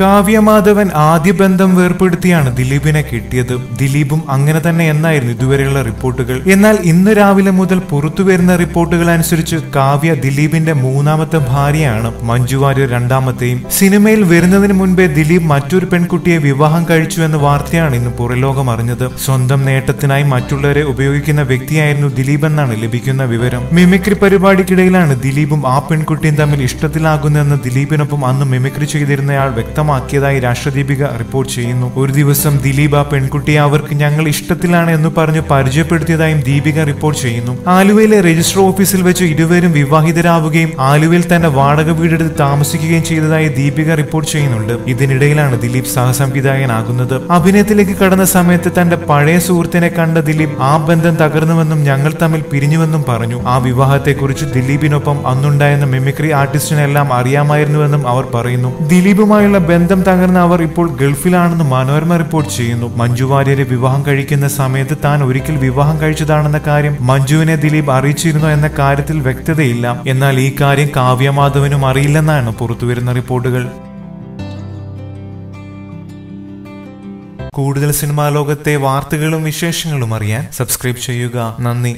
കാവ്യമാധവൻ ആദ്യ ബന്ധം വേർപ്പെടുത്തിയാണ് ദിലീപിനെ കിട്ടിയത്. ദിലീപും അങ്ങനെ തന്നെ എന്നായിരുന്നു ഇതുവരെയുള്ള റിപ്പോർട്ടുകൾ. എന്നാൽ ഇന്ന് രാവിലെ മുതൽ പുറത്തു വരുന്ന റിപ്പോർട്ടുകൾ അനുസരിച്ച് കാവ്യ ദിലീപിന്റെ മൂന്നാമത്തെ ഭാര്യയാണ് മഞ്ജു വാര്യർ രണ്ടാമത്തെയും. സിനിമയിൽ വരുന്നതിന് മുൻപേ ദിലീപ് മറ്റൊരു പെൺകുട്ടിയെ വിവാഹം കഴിച്ചു എന്ന വാർത്തയാണ് ഇന്ന് പുറലോകം അറിഞ്ഞത്. സ്വന്തം നേട്ടത്തിനായി മറ്റുള്ളവരെ ഉപയോഗിക്കുന്ന വ്യക്തിയായിരുന്നു ദിലീപ് എന്നാണ് ലഭിക്കുന്ന വിവരം. മിമിക്രി പരിപാടിക്കിടയിലാണ് ദിലീപും ആ പെൺകുട്ടിയും തമ്മിൽ ഇഷ്ടത്തിലാകുന്നതെന്ന് ദിലീപിനൊപ്പം അന്ന് മിമിക്രി ചെയ്തിരുന്നയാൾ വ്യക്തമാക്കിയതായി രാഷ്ട്രദീപിക റിപ്പോർട്ട് ചെയ്യുന്നു. ഒരു ദിവസം ദിലീപ് ആ പെൺകുട്ടിയെ അവർക്ക് ഞങ്ങൾ ഇഷ്ടത്തിലാണ് എന്ന് പറഞ്ഞ് പരിചയപ്പെടുത്തിയതായും ദീപിക റിപ്പോർട്ട് ചെയ്യുന്നു. ആലുവയിലെ രജിസ്റ്റർ ഓഫീസിൽ വെച്ച് ഇരുവരും വിവാഹിതരാവുകയും ആലുവയിൽ തന്നെ വാടക വീടെടുത്ത് താമസിക്കുകയും ചെയ്തതായി ദീപിക റിപ്പോർട്ട് ചെയ്യുന്നുണ്ട്. ഇതിനിടയിലാണ് ദിലീപ് സഹസംവിധായകനാകുന്നത് അഭിനയത്തിലേക്ക് കടന്ന സമയത്ത് തന്റെ പഴയ സുഹൃത്തിനെ കണ്ട ദിലീപ് ആ ബന്ധം തകർന്നുവെന്നും ഞങ്ങൾ തമ്മിൽ പിരിഞ്ഞുവെന്നും പറഞ്ഞു. ആ വിവാഹത്തെക്കുറിച്ച് ദിലീപിനൊപ്പം അന്നുണ്ടായിരുന്ന മിമിക്രി ആർട്ടിസ്റ്റിനെല്ലാം അറിയാമായിരുന്നുവെന്നും അവർ പറയുന്നു. ദിലീപുമായുള്ള ബന്ധം തകർന്ന അവർ ഇപ്പോൾ ഗൾഫിലാണെന്ന് മനോരമ റിപ്പോർട്ട് ചെയ്യുന്നു. മഞ്ജു വാര്യരെ വിവാഹം കഴിക്കുന്ന സമയത്ത് താൻ ഒരിക്കൽ വിവാഹം കഴിച്ചതാണെന്ന കാര്യം മഞ്ജുവിനെ ദിലീപ് അറിയിച്ചിരുന്നു എന്ന കാര്യത്തിൽ വ്യക്തതയില്ല. എന്നാൽ ഈ കാര്യം കാവ്യമാധവനും അറിയില്ലെന്നാണ് പുറത്തുവരുന്ന റിപ്പോർട്ടുകൾ. കൂടുതൽ സിനിമാ ലോകത്തെ വാർത്തകളും വിശേഷങ്ങളും അറിയാൻ സബ്സ്ക്രൈബ് ചെയ്യുക. നന്ദി.